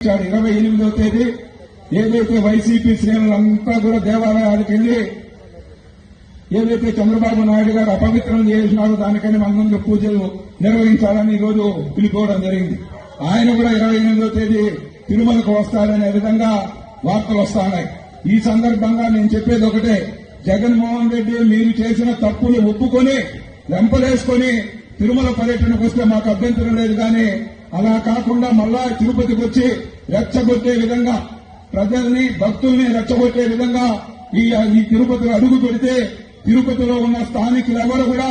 ఇరవై ఎనిమిదో తేదీ ఏదైతే వైసీపీ శ్రేణులంతా కూడా దేవాలయాలకు వెళ్ళి ఏదైతే చంద్రబాబు నాయుడు గారు అపవిత్రం చేసినారో దానికని మన పూజలు నిర్వహించాలని ఈరోజు రోజు పిలుపుకోవడం జరిగింది. ఆయన కూడా ఇరవై ఎనిమిదో తేదీ తిరుమలకు వస్తారనే విధంగా వార్తలు వస్తున్నాయి. ఈ సందర్భంగా నేను చెప్పేది ఒకటే జగన్మోహన్ రెడ్డి మీరు చేసిన తప్పులు ఒప్పుకొని వెంపలేసుకొని తిరుమల పర్యటనకు వస్తే మాకు అభ్యంతరం లేదు కానీ అలా కాకుండా మళ్ళా తిరుపతికి వచ్చి రెచ్చగొట్టే విధంగా ప్రజల్ని భక్తుల్ని రెచ్చగొట్టే విధంగా ఈ ఈ తిరుపతిలో అడుగు పెడితే తిరుపతిలో ఉన్న స్థానికులు ఎవరు కూడా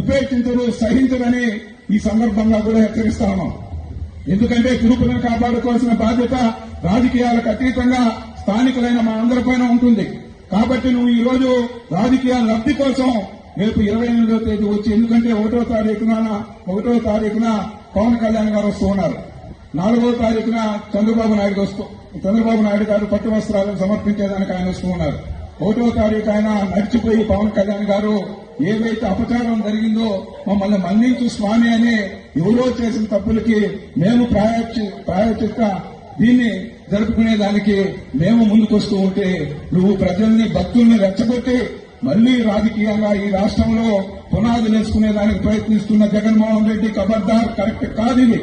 ఉపేక్షించరు సహించరని ఈ సందర్భంగా కూడా హెచ్చరిస్తా ఉన్నాం. ఎందుకంటే తిరుపతిని కాపాడుకోవాల్సిన బాధ్యత రాజకీయాలకు అతీతంగా స్థానికులైన మా అందరిపైన ఉంటుంది. కాబట్టి నువ్వు ఈ రోజు రాజకీయ లబ్ధి కోసం రేపు ఇరవై ఎనిమిదో తేదీ వచ్చి ఎందుకంటే ఒకటో తారీఖున ఒకటో తారీఖున పవన్ కళ్యాణ్ గారు వస్తూ ఉన్నారు. నాలుగో తారీఖున చంద్రబాబు నాయుడు వస్తూ చంద్రబాబు నాయుడు గారు పట్టు వస్త్రాలను సమర్పించేదానికి ఆయన వస్తూ ఉన్నారు. ఒకటో తారీఖు ఆయన నడిచిపోయి పవన్ కళ్యాణ్ గారు ఏవైతే అపచారం జరిగిందో మమ్మల్ని మన్నించు స్వామి అని ఎవరో చేసిన తప్పులకి మేము ప్రాయోక్షి ప్రాయోచిత దీన్ని జరుపుకునేదానికి మేము ముందుకొస్తూ ఉంటే నువ్వు ప్రజల్ని భక్తుల్ని రెచ్చగొట్టి మళ్ళీ రాజకీయంగా ఈ రాష్ట్రంలో పునాదులు వేసుకునేదానికి ప్రయత్నిస్తున్న జగన్మోహన్ రెడ్డి కబర్దార్ కరెక్ట్ కాదు ఇది.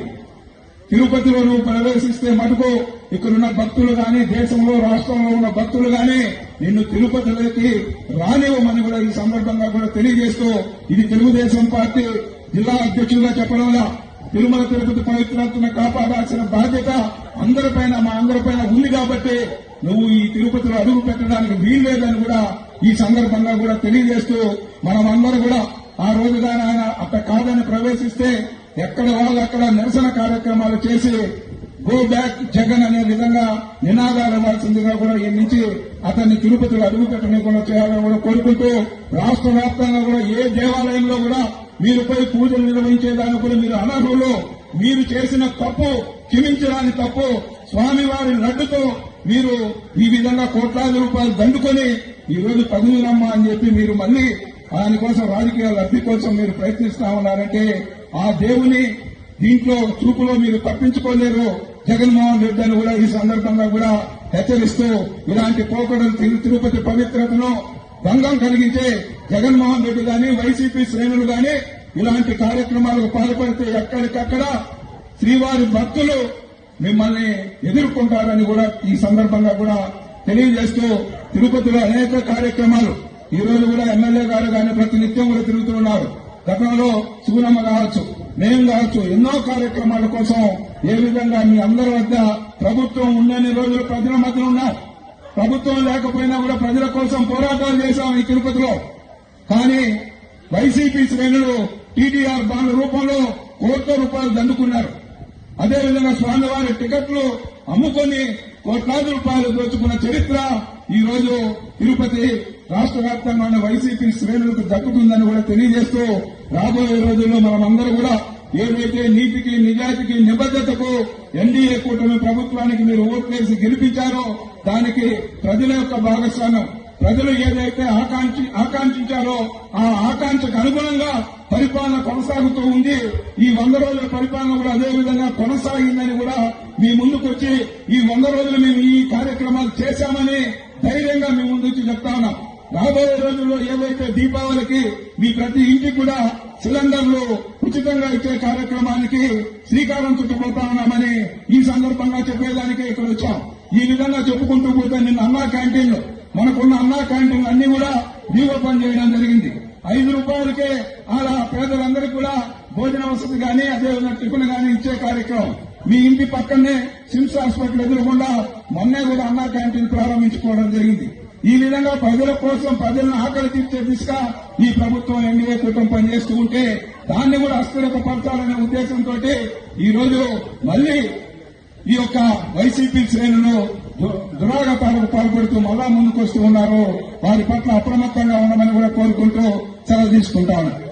తిరుపతిలో నువ్వు ప్రవేశిస్తే మటుకు ఇక్కడున్న భక్తులు గాని దేశంలో రాష్ట్రంలో ఉన్న భక్తులు గాని నిన్ను తిరుపతిలోకి రానివ్వమని కూడా ఈ సందర్భంగా కూడా తెలియజేస్తూ ఇది తెలుగుదేశం పార్టీ జిల్లా అధ్యక్షులుగా చెప్పడంలా తిరుమల తిరుపతి పవిత్రతను కాపాడాల్సిన బాధ్యత అందరిపైన మా అందరిపైన ఉంది కాబట్టి నువ్వు ఈ తిరుపతిలో అడుగు పెట్టడానికి వీల్లేదని కూడా ఈ సందర్భంగా కూడా తెలియజేస్తూ మనం అందరూ కూడా ఆ రోజుగా ఆయన అక్కడ కాదని ప్రవేశిస్తే ఎక్కడ వాళ్ళు అక్కడ నిరసన కార్యక్రమాలు చేసి గో బ్యాక్ జగన్ అనే విధంగా నినాదాలు ఇవ్వాల్సిందిగా కూడా ఈ నుంచి అతన్ని తిరుపతిలో అడుగు పెట్టకుండా చేయాలని కూడా కోరుకుంటూ రాష్ట్ర వ్యాప్తంగా కూడా ఏ దేవాలయంలో కూడా మీరుపై పూజలు నిర్వహించేదాన్ని కూడా మీరు అనర్హులు. మీరు చేసిన తప్పు క్షమించడానికి తప్పు స్వామివారి లడ్డుతో మీరు ఈ విధంగా కోట్లాది రూపాయలు దండుకొని ఈ రోజు అని చెప్పి మీరు మళ్ళీ దానికోసం రాజకీయ లబ్ధి కోసం మీరు ప్రయత్నిస్తా ఉన్నారంటే ఆ దేవుని దీంట్లో చూపులో మీరు తప్పించుకోలేరు. జగన్మోహన్ రెడ్డి అని కూడా ఈ సందర్భంగా కూడా హెచ్చరిస్తూ ఇలాంటి పోకడలు తిరు- తిరుపతి పవిత్రతను భంగం కలిగించే జగన్మోహన్ రెడ్డి గాని వైసీపీ శ్రేణులు గాని ఇలాంటి కార్యక్రమాలకు పాల్పడితే ఎక్కడికక్కడ శ్రీవారి భక్తులు మిమ్మల్ని ఎదుర్కొంటారని కూడా ఈ సందర్భంగా కూడా తెలియజేస్తూ తిరుపతిలో అనేక కార్యక్రమాలు. ఈ రోజు కూడా ఎమ్మెల్యే గారు కానీ ప్రతి నిత్యం కూడా తిరుగుతూ ఉన్నారు. గతంలో సుగుణమ్మ కావచ్చు నేను కావచ్చు ఎన్నో కార్యక్రమాల కోసం ఏ విధంగా మీ అందరి వద్ద ప్రభుత్వం ఉండని రోజులు ప్రజల మధ్య ఉన్నారు ప్రభుత్వం లేకపోయినా కూడా ప్రజల కోసం పోరాటాలు చేశాం ఈ తిరుపతిలో. కానీ వైసీపీ శ్రేణులు టీడీఆర్ బాండ్ల రూపంలో కోట్ల రూపాయలు దండుకున్నారు. అదేవిధంగా స్వామివారి టికెట్లు అమ్ముకొని కోట్లాది రూపాయలు దోచుకున్న చరిత్ర ఈ రోజు తిరుపతి రాష్ట్ర వ్యాప్తంగా ఉన్న వైసీపీ శ్రేణులకు దక్కుతుందని కూడా తెలియజేస్తూ రాబోయే రోజుల్లో మనమందరూ కూడా ఏదైతే నీతికి నిజాయితీకి నిబద్దతకు ఎన్డీఏ కూటమి ప్రభుత్వానికి మీరు ఓట్లేసి గెలిపించారో దానికి ప్రజల యొక్క భాగస్వామ్యం ప్రజలు ఏదైతే ఆకాంక్షి ఆకాంక్షించారో ఆ ఆకాంక్షకు అనుగుణంగా పరిపాలన కొనసాగుతూ ఉంది. ఈ వంద రోజుల పరిపాలన కూడా అదే విధంగా కొనసాగిందని కూడా మీ ముందుకు వచ్చి ఈ వంద రోజులు మేము ఈ కార్యక్రమాలు చేశామని ధైర్యంగా మీ ముందు వచ్చి చెప్తా ఉన్నాం. రాబోయే రోజుల్లో ఏవైతే దీపావళికి మీ ప్రతి ఇంటికి కూడా సిలిండర్లు ఉచితంగా ఇచ్చే కార్యక్రమానికి శ్రీకారం చుట్టబోతా ఉన్నామని ఈ సందర్భంగా చెప్పేదానికి ఇక్కడ వచ్చాం. ఈ విధంగా చెప్పుకుంటూ పోతే నిన్న అన్నా క్యాంటీన్లు మనకున్న అన్నా క్యాంటీన్లు అన్ని కూడా దీవోపం చేయడం జరిగింది. ఐదు రూపాయలకే అలా పేదలందరికీ కూడా భోజన వసతి కానీ అదేవిధంగా టిఫిన్ కానీ ఇచ్చే కార్యక్రమం. మీ ఇంటి పక్కనే సిమ్స్ హాస్పిటల్ ఎదురుకుండా మొన్నే కూడా అన్నా క్యాంటీన్ ప్రారంభించుకోవడం జరిగింది. ఈ విధంగా ప్రజల కోసం ప్రజలను ఆకలి తీర్చే దిశగా ఈ ప్రభుత్వం ఎన్డీఏ కూటమి పనిచేస్తూ ఉంటే దాన్ని కూడా అస్థిరపరచాలనే ఉద్దేశంతో ఈ రోజు మళ్ళీ ఈ యొక్క వైసీపీ శ్రేణులు దు- పాల్పడుతూ మళ్ళా ముందుకొస్తూ ఉన్నారు. వారి పట్ల అప్రమత్తంగా ఉండమని కూడా కోరుకుంటూ సెలవు తీసుకుంటాను.